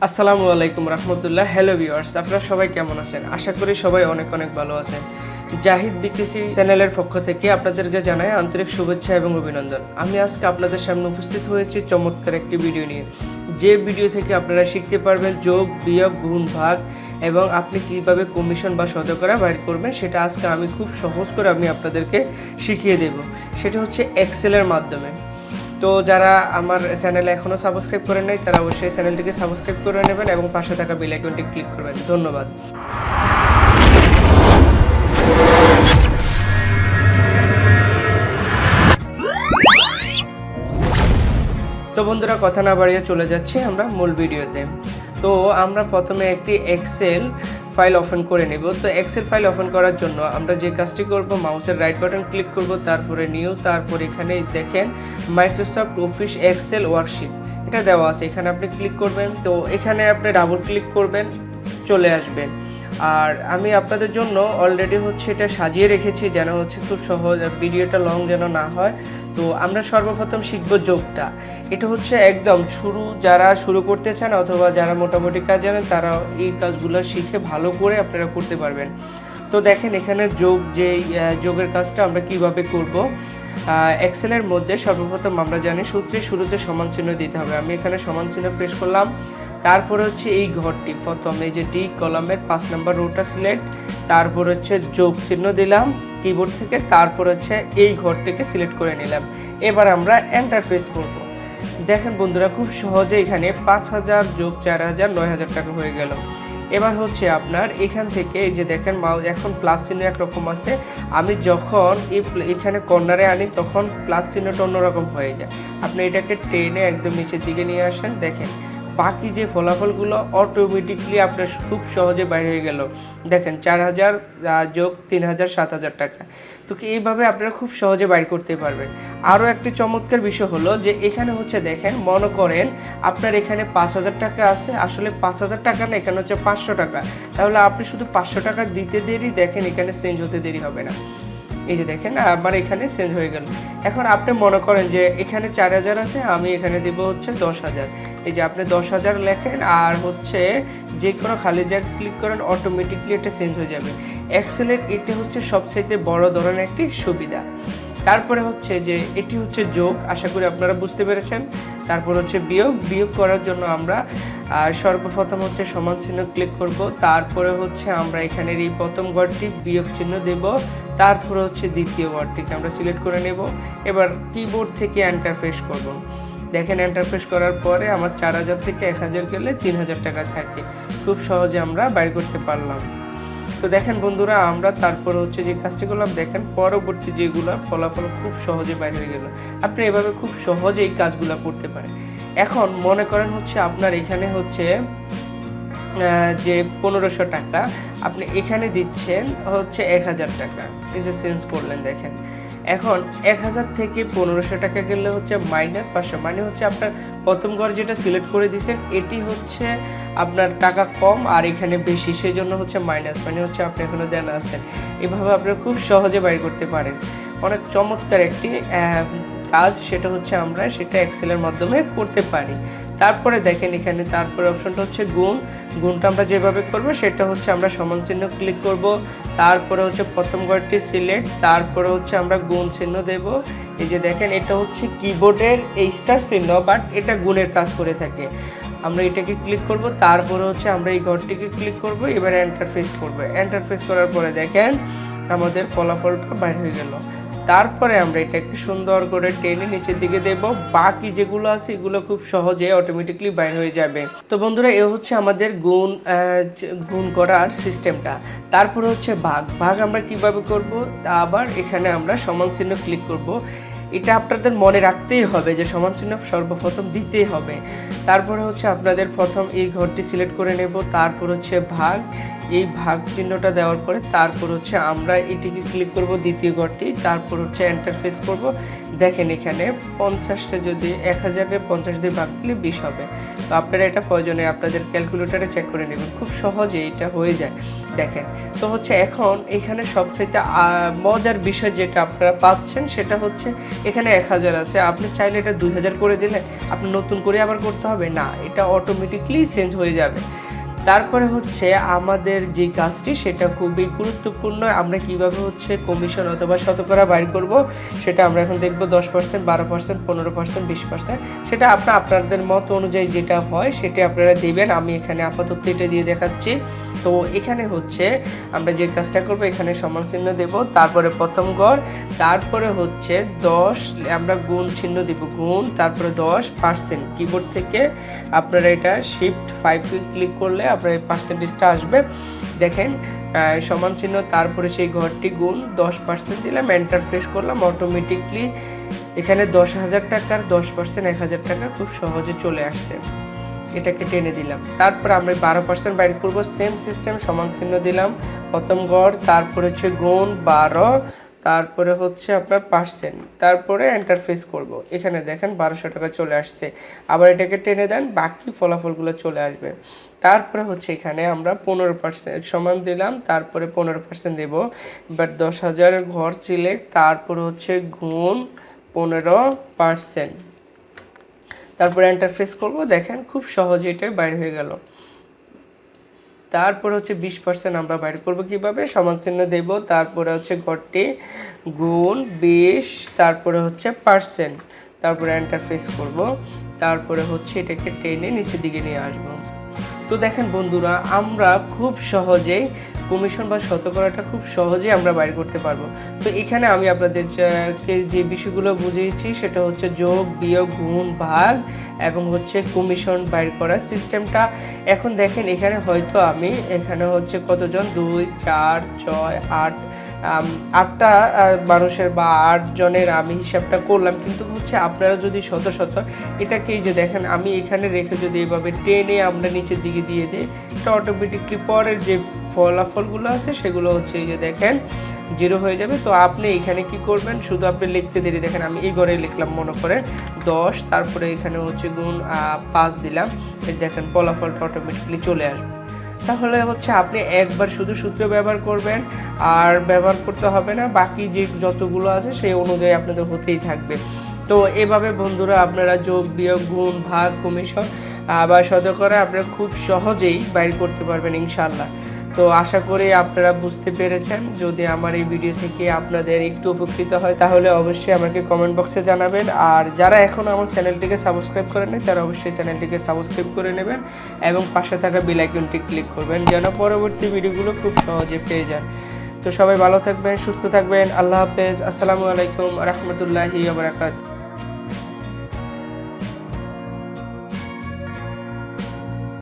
আসসালামু আলাইকুম রহমতুল্লাহ। Hello viewers আপনারা সবাই কেমন আছেন? আশা করি সবাই অনেক অনেক ভালো আছেন। জাহিদ বিকেসি চ্যানেলের পক্ষ থেকে আপনাদেরকে জানাই আন্তরিক শুভেচ্ছা এবং অভিনন্দন। আমি আজকে আপনাদের সামনে উপস্থিত হয়েছি চমৎকার একটি ভিডিও নিয়ে। যে ভিডিও থেকে আপনারা শিখতে পারবেন যোগ, বিয়োগ, গুণ, ভাগ এবং আপনি কীভাবে কমিশন বা শতকরা বাইর করবেন, সেটা আজকে আমি খুব সহজ করে আমি আপনাদেরকে শিখিয়ে দেব। সেটা হচ্ছে এক্সেলের মাধ্যমে। তো যারা আমার চ্যানেল এখনও সাবস্ক্রাইব করেন নাই, তারা অবশ্যই চ্যানেলটিকে সাবস্ক্রাইব করে নেবেন এবং পাশে থাকা বেল আইকনটি ক্লিক করবেন। ধন্যবাদ। তো বন্ধুরা, কথা না বাড়িয়ে চলে যাচ্ছি আমরা মূল ভিডিওতে। তো আমরা প্রথমে একটি এক্সেল ফাইল ওপেন করে নেব। তো এক্সেল ফাইল ওপেন করার জন্য আমরা যে কাজটি করব, মাউসের রাইট বাটন ক্লিক করব, তারপরে নিউ তারপর এখানে দেখেন মাইক্রোসফট অফিস এক্সেল ওয়ার্কশিট এটা দেওয়া আছে। এখানে আপনি ক্লিক করবেন। তো এখানে আপনি ডাবল ক্লিক করবেন, চলে আসবেন। আর আমি আপনাদের জন্য অলরেডি হচ্ছে এটা সাজিয়ে রেখেছি যেন হচ্ছে খুব সহজ ভিডিওটা লং যেন না হয়। তো আমরা সর্বপ্রথম শিখব যোগটা। এটা হচ্ছে একদম শুরু, যারা শুরু করতে চান অথবা যারা মোটামুটি কাজ জানেন তারা এই কাজগুলো শিখে ভালো করে আপনারা করতে পারবেন। তো দেখেন এখানে যোগ যে যোগের কাজটা আমরা কীভাবে করব এক্সেলের মধ্যে সর্বপ্রথম আমরা জানি সূত্রের শুরুতে সমান চিহ্ন দিতে হবে। আমি এখানে সমান চিহ্ন প্রেস করলাম। তারপরে হচ্ছে এই ঘরটি, প্রথম যে ডি কলামের পাঁচ নাম্বার রোটা সিলেক্ট তারপর হচ্ছে যোগ চিহ্ন দিলাম। কিবোর্ড থেকে, তারপর হচ্ছে এই ঘরটিকে সিলেক্ট করে নিলাম। এবার আমরা এন্টার প্রেস করব। দেখেন বন্ধুরা, খুব সহজে এখানে পাঁচ হাজার যোগ চার হাজার নয় হাজার টাকা হয়ে গেল। এবার হচ্ছে আপনার এখান থেকে এই যে দেখেন মাউস এখন প্লাস চিহ্ন একরকম আছে। আমি যখন এখানে কর্নারে আনি, তখন প্লাস চিহ্নটা অন্যরকম হয়ে যায়। আপনি এটাকে টেনে একদম নিচের দিকে নিয়ে আসেন, দেখেন। বাকি যে ফলাফলগুলো অটোমেটিকলি আপনার খুব সহজে বাইরে হয়ে গেল। দেখেন, চার হাজার যোগ তিন হাজার, সাত হাজার টাকা। তো কি এইভাবে আপনারা খুব সহজে বাইর করতে পারবেন? আরও একটি চমৎকার বিষয় হলো যে এখানে হচ্ছে দেখেন, মনে করেন আপনার এখানে পাঁচ হাজার টাকা আছে, আসলে পাঁচ হাজার টাকা না, এখানে হচ্ছে পাঁচশো টাকা। তাহলে আপনি শুধু পাঁচশো টাকা দিতে দেরি, দেখেন এখানে চেঞ্জ হতে দেরি হবে না। এই যে দেখেন আমার এখানে চেঞ্জ হয়ে গেল। এখন আপনি মনে করেন যে এখানে চার হাজার আছে, আমি এখানে দেবো হচ্ছে দশ হাজার। এই যে আপনি দশ হাজার লেখেন আর হচ্ছে যে কোনো খালি জায়গা ক্লিক করেন অটোমেটিকলি এটা চেঞ্জ হয়ে যাবে। এক্সেলের এটা হচ্ছে সবচাইতে বড় ধরনের একটি সুবিধা। তারপরে হচ্ছে যে এটি হচ্ছে যোগ, আশা করি আপনারা বুঝতে পেরেছেন। তারপর হচ্ছে বিয়োগ বিয়োগ করার জন্য আমরা সর্বপ্রথম হচ্ছে সমান চিহ্ন ক্লিক করব। তারপরে হচ্ছে আমরা এখানের এই প্রথম ঘরটি বিয়োগ চিহ্ন দেব। তারপরে হচ্ছে দ্বিতীয় ঘরটিকে আমরা সিলেক্ট করে নেব। এবার কিবোর্ড থেকে এন্টারফেস করব। দেখেন এন্টারফেস করার পরে আমার চার হাজার থেকে এক হাজার গেলে তিন হাজার টাকা থাকে। খুব সহজে আমরা বাইর করতে পারলাম। তো দেখেন বন্ধুরা, আমরা তারপর হচ্ছে যে কাজটি করলাম, দেখেন পরবর্তী যেগুলো ফলাফল খুব সহজে বাইর হয়ে গেল। আপনি এভাবে খুব সহজে এই কাজগুলো করতে পারেন। এখন মনে করেন হচ্ছে আপনার এখানে হচ্ছে যে পনেরোশো টাকা আপনি এখানে দিচ্ছেন হচ্ছে এক হাজার টাকা। এই যে চেঞ্জ করলেন, দেখেন। এখন এক হাজার থেকে পনেরোশো টাকা গেলে হচ্ছে মাইনাস পাঁচশো মানে হচ্ছে আপনার প্রথম ঘর যেটা সিলেক্ট করে দিয়েছেন, এটি হচ্ছে আপনার টাকা কম আর এখানে বেশি সেই জন্য হচ্ছে মাইনাস মানে হচ্ছে আপনি এখনও দেন আছেন। এভাবে আপনারা খুব সহজে বাইর করতে পারেন। অনেক চমৎকার একটি কাজ সেটা হচ্ছে আমরা সেটা এক্সেলের মাধ্যমে করতে পারি। তারপরে দেখেন এখানে, তারপরে অপশনটা হচ্ছে গুণ। গুণটা আমরা যেভাবে করব, সেটা হচ্ছে আমরা সমান চিহ্ন ক্লিক করব। তারপরে হচ্ছে প্রথম ঘরটি সিলেক্ট তারপরে হচ্ছে আমরা গুণ চিহ্ন দেব। এই যে দেখেন, এটা হচ্ছে কিবোর্ডের এই স্টার চিহ্ন বাট এটা গুণের কাজ করে থাকে। আমরা এটাকে ক্লিক করব, তারপরে হচ্ছে আমরা এই ঘরটিকে ক্লিক করব, এবার এন্টারফেস করব। এন্টারফেস করার পরে দেখেন, আমাদের ফলাফলটা বাইর হয়ে গেল। তারপরে আমরা এটাকে সুন্দর করে টেনে নিচের দিকে দেব। বাকি যেগুলো আছে, এগুলো খুব সহজে অটোমেটিকলি বাইর হয়ে যাবে। তো বন্ধুরা, এ হচ্ছে আমাদের গুণ গুণ করার সিস্টেমটা তারপরে হচ্ছে ভাগ। ভাগ আমরা কীভাবে করব? তা আবার এখানে আমরা সমান চিহ্ন ক্লিক করব। এটা আপনাদের মনে রাখতেই হবে যে সমান চিহ্ন সর্বপ্রথম দিতেই হবে। তারপরে হচ্ছে আপনাদের প্রথম এই ঘরটি সিলেক্ট করে নেব, তারপর হচ্ছে ভাগ। এই ভাগ চিহ্নটা দেওয়ার পরে তারপর হচ্ছে আমরা এটিকে ক্লিক করব দ্বিতীয় ঘরটি, তারপর হচ্ছে এন্টারফেস করব। দেখেন এখানে পঞ্চাশটা যদি এক হাজারে পঞ্চাশ দিয়ে ভাগ দিলে বিশ হবে। তো আপনারা এটা প্রয়োজনে আপনাদের ক্যালকুলেটারে চেক করে নেবেন। খুব সহজে এটা হয়ে যায়। দেখেন, তো হচ্ছে এখন এখানে সবচাইতে মজার বিষয় যেটা আপনারা পাচ্ছেন সেটা হচ্ছে এখানে এক হাজার আছে। আপনি চাইলে এটা দুই হাজার করে দিলে, আপনি নতুন করে আবার করতে হবে? না, এটা অটোমেটিকলি চেঞ্জ হয়ে যাবে। তারপরে হচ্ছে আমাদের যে কাজটি সেটা খুবই গুরুত্বপূর্ণ, আমরা কীভাবে হচ্ছে কমিশন অথবা শতকরা বাইর করব সেটা আমরা এখন দেখব দশ পার্সেন্ট বারো পার্সেন্ট পনেরো পার্সেন্ট বিশ পার্সেন্ট সেটা আপনার আপনাদের মত অনুযায়ী যেটা হয় সেটা আপনারা দিবেন, আমি এখানে আপাতত এটা দিয়ে দেখাচ্ছি। তো এখানে হচ্ছে আমরা যে কাজটা করব, এখানে সমান চিহ্ন দেব, তারপরে প্রথম গড়, তারপরে হচ্ছে দশ, আমরা গুণ চিহ্ন দিব, গুণ, তারপরে দশ পার্সেন্ট কিবোর্ড থেকে আপনারা এটা শিফট ফাইভ ক্লিক করলে আপনার পার্সেন্টেজটা আসবে। দেখেন সমান চিহ্ন, তারপরে সেই ঘরটি গুণ, দশ পার্সেন্ট দিলাম এন্টার ফ্রেশ করলাম অটোমেটিকলি এখানে দশ হাজার টাকার, দশ পার্সেন্ট এক হাজার টাকা খুব সহজে চলে আসছে। এটাকে টেনে দিলাম। তারপর আমরা বারো পার্সেন্ট বাইর করব সেম সিস্টেম সমান চিহ্ন দিলাম, প্রথম গড় তারপরে হচ্ছে গুণ বারো তারপরে হচ্ছে আপনার পার্সেন্ট। তারপরে এন্টারফেস করব। এখানে দেখেন বারোশো টাকা চলে আসছে। আবার এটাকে টেনে দেন, বাকি ফলাফলগুলো চলে আসবে। তারপরে হচ্ছে এখানে আমরা পনেরো পার্সেন্ট সমান দিলাম, তারপরে পনেরো পার্সেন্ট দেবো। বাট দশ হাজারের ঘর সিলেক্ট, তারপরে হচ্ছে গুণ পনেরো পার্সেন্ট তারপরে এন্টারফেস করব। দেখেন খুব সহজে এটাই বাইর হয়ে গেল। তারপরে হচ্ছে বিশ পার্সেন্ট আমরা বাইর করব কীভাবে? সমান চিহ্ন দেব, তারপরে হচ্ছে ঘরটি গুণ বিশ, তারপরে হচ্ছে পার্সেন্ট তারপরে এন্টারফেস করব, তারপরে হচ্ছে এটাকে টেনে নিচের দিকে নিয়ে আসব। তো দেখেন বন্ধুরা, আমরা খুব সহজেই কমিশন বা শতকরাটা খুব সহজেই আমরা বাইর করতে পারব। তো এখানে আমি আপনাদেরকে যে বিষয়গুলো বুঝিয়েছি, সেটা হচ্ছে যোগ, বিয়োগ, গুণ, ভাগ এবং হচ্ছে কমিশন বাইর করার সিস্টেমটা। এখন দেখেন, এখানে হয়তো আমি, এখানে হচ্ছে কতজন? দুই, চার, ছয়, আট আটটা মানুষের বা আট জনের আমি হিসাবটা করলাম। কিন্তু হচ্ছে আপনারা যদি শত শত, এটাকে যে দেখেন, আমি এখানে রেখে যদি এভাবে টেনে আমরা নিচের দিকে দিয়ে দিই, এটা অটোমেটিকলি পরের যে ফলাফলগুলো আছে, সেগুলো হচ্ছে এই যে দেখেন, জিরো হয়ে যাবে। তো আপনি এখানে কি করবেন? শুধু আপনি লিখতে দেরি, দেখেন আমি এই ঘরে লিখলাম মনে করেন দশ, তারপরে এখানে হচ্ছে গুণ পাঁচ দিলাম। দেখেন ফলাফলটা অটোমেটিকলি চলে আসবে। তাহলে হচ্ছে আপনি একবার শুধু সূত্র ব্যবহার করবেন, আর ব্যবহার করতে হবে না, বাকি যে যতগুলো আছে সেই অনুযায়ী আপনাদের হতেই থাকবে। তো এভাবে বন্ধুরা আপনারা যোগ, বিয়োগ, গুণ, ভাগ, কমিশন আবার শতকরা আপনারা খুব সহজেই বাইর করতে পারবেন ইনশাল্লাহ তো আশা করি আপনারা বুঝতে পেরেছেন। যদি আমার এই ভিডিও থেকে আপনাদের একটু উপকৃত হয়, তাহলে অবশ্যই আমাকে কমেন্ট বক্সে জানাবেন। আর যারা এখনও আমার চ্যানেলটিকে সাবস্ক্রাইব করেনি তারা অবশ্যই চ্যানেলটিকে সাবস্ক্রাইব করে নেবেন এবং পাশে থাকা বেল ক্লিক করবেন, যেন পরবর্তী ভিডিওগুলো খুব সহজে পেয়ে যান। তো সবাই ভালো থাকবেন, সুস্থ থাকবেন। আল্লাহ হাফেজ। আসসালামু আলাইকুম। রহমতুল্লাহি বারাকাত